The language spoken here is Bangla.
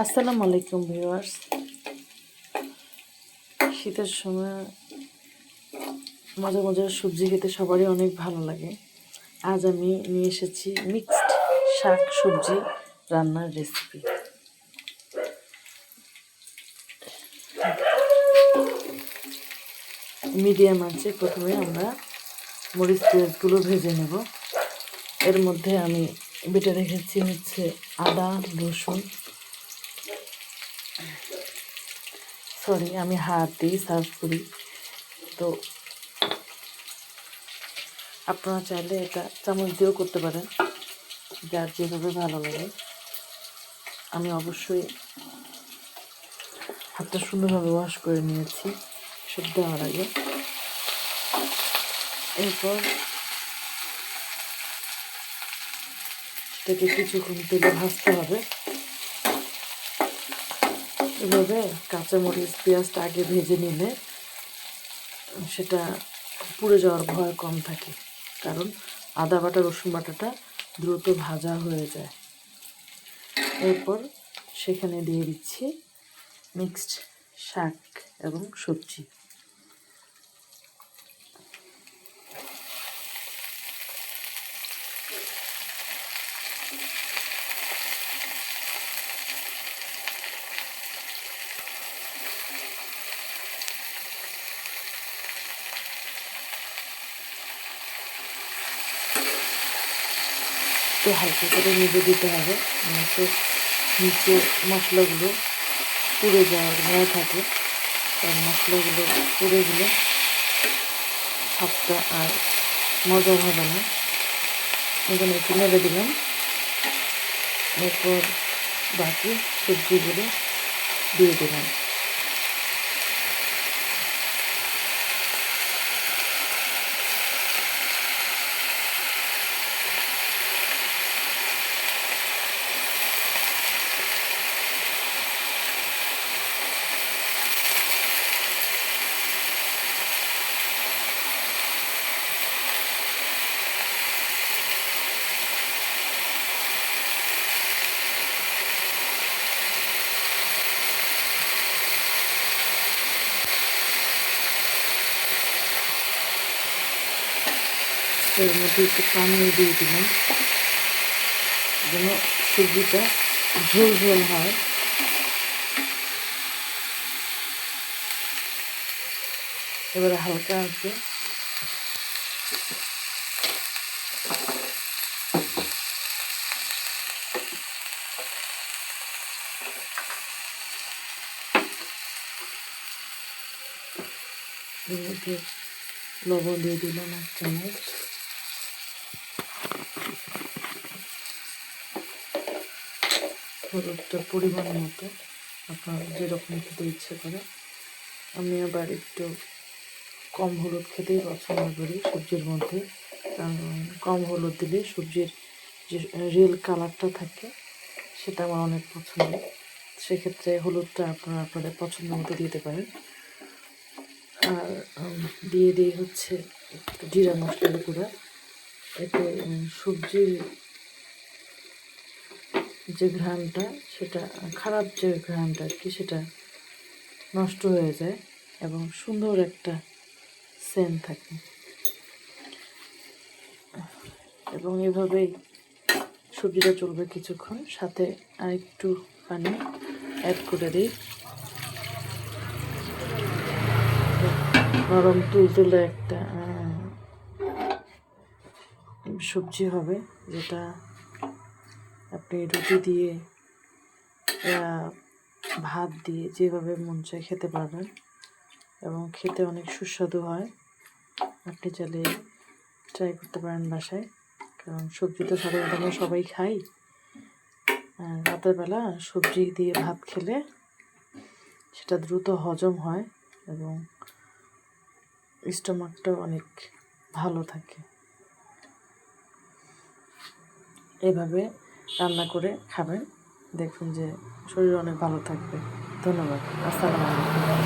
আসসালামু আলাইকুম ভিউয়ার্স। শীতের সময় মজা মজার সবজি খেতে সবারই অনেক ভালো লাগে। আজ আমি নিয়ে এসেছি মিক্সড শাক সবজি রান্নার রেসিপি মিডিয়াম আছে প্রথমে আমরা মরিচ পেঁয়াজগুলো ভেজে নেব। এর মধ্যে আমি বেটে রেখেছি হচ্ছে আদা, রসুন সরি, আমি হাত দিয়ে সার্ভ করি। তো আপনারা চাইলে এটা চামচ দিয়েও করতে পারেন, যার যেভাবে ভালো লাগে। আমি অবশ্যই হাতটা সুন্দরভাবে ওয়াশ করে নিয়েছি সব দেওয়ার আগে। এরপর সেটাকে কিছুক্ষণ তেলে ভাজতে হবে। এভাবে কাঁচামরিচ, পেঁয়াজটা আগে ভেজে নিলে সেটা পুড়ে যাওয়ার ভয় কম থাকে, কারণ আদা বাটা, রসুন বাটাটা দ্রুত ভাজা হয়ে যায়। এরপর সেখানে দিয়ে দিচ্ছি মিক্সড শাক এবং সবজি। একটু হালকা করে নেড়ে দিতে হবে। তো নিচে মশলাগুলো পুড়ে যাওয়ার ভয় থাকে। কারণ মশলাগুলো পুড়ে গেলে স্বাদটা আর মজার হবে না। এখানে একটু নেড়ে দিলাম। এরপর বাকি সবজিগুলো দিয়ে দিলাম। এর মধ্যে একটু পানি দিয়ে দিলাম। যেন সবজিটা ঝোল ঝোল হয়। এবারে হালকা আছে। লবণ দিয়ে দিলাম এক চামচ। হলুদটা পরিমাণ মতো আপনার যেরকম খেতে ইচ্ছে করে। আমি আবার একটু কম হলুদ খেতেই পছন্দ করি সবজির মধ্যে। কম হলুদ দিলে সবজির যে রিয়েল কালারটা থাকে সেটা আমার অনেক পছন্দ। সেক্ষেত্রে হলুদটা আপনারা আপনাদের পছন্দ মতো দিতে পারেন। আর দিয়ে দিয়ে হচ্ছে একটু জিরা মশলা গুঁড়া। এতে সবজির যে ঘ্রাণটা, সেটা খারাপ যে ঘ্রাণটা আর কি সেটা নষ্ট হয়ে যায় এবং সুন্দর একটা সেন্ট থাকে। এবং এভাবেই সবজিটা চলবে কিছুক্ষণ, সাথে আর একটু পানি অ্যাড করে দিই। নরম তুলতুলে একটা সবজি হবে, যেটা আপনি রুটি দিয়ে ভাত দিয়ে যেভাবে মন চায় খেতে পারবেন এবং খেতে অনেক সুস্বাদু হয়। আপনি চাইলে ট্রাই করতে পারেন বাসায়, কারণ সবজি তো সাধারণত আমরা সবাই খাই। রাতের বেলা সবজি দিয়ে ভাত খেলে সেটা দ্রুত হজম হয় এবং স্টোমাকটাও অনেক ভালো থাকে। এভাবে রান্না করে খাবেন। দেখুন যে শরীর অনেক ভালো থাকবে। ধন্যবাদ। আসসালামু আলাইকুম।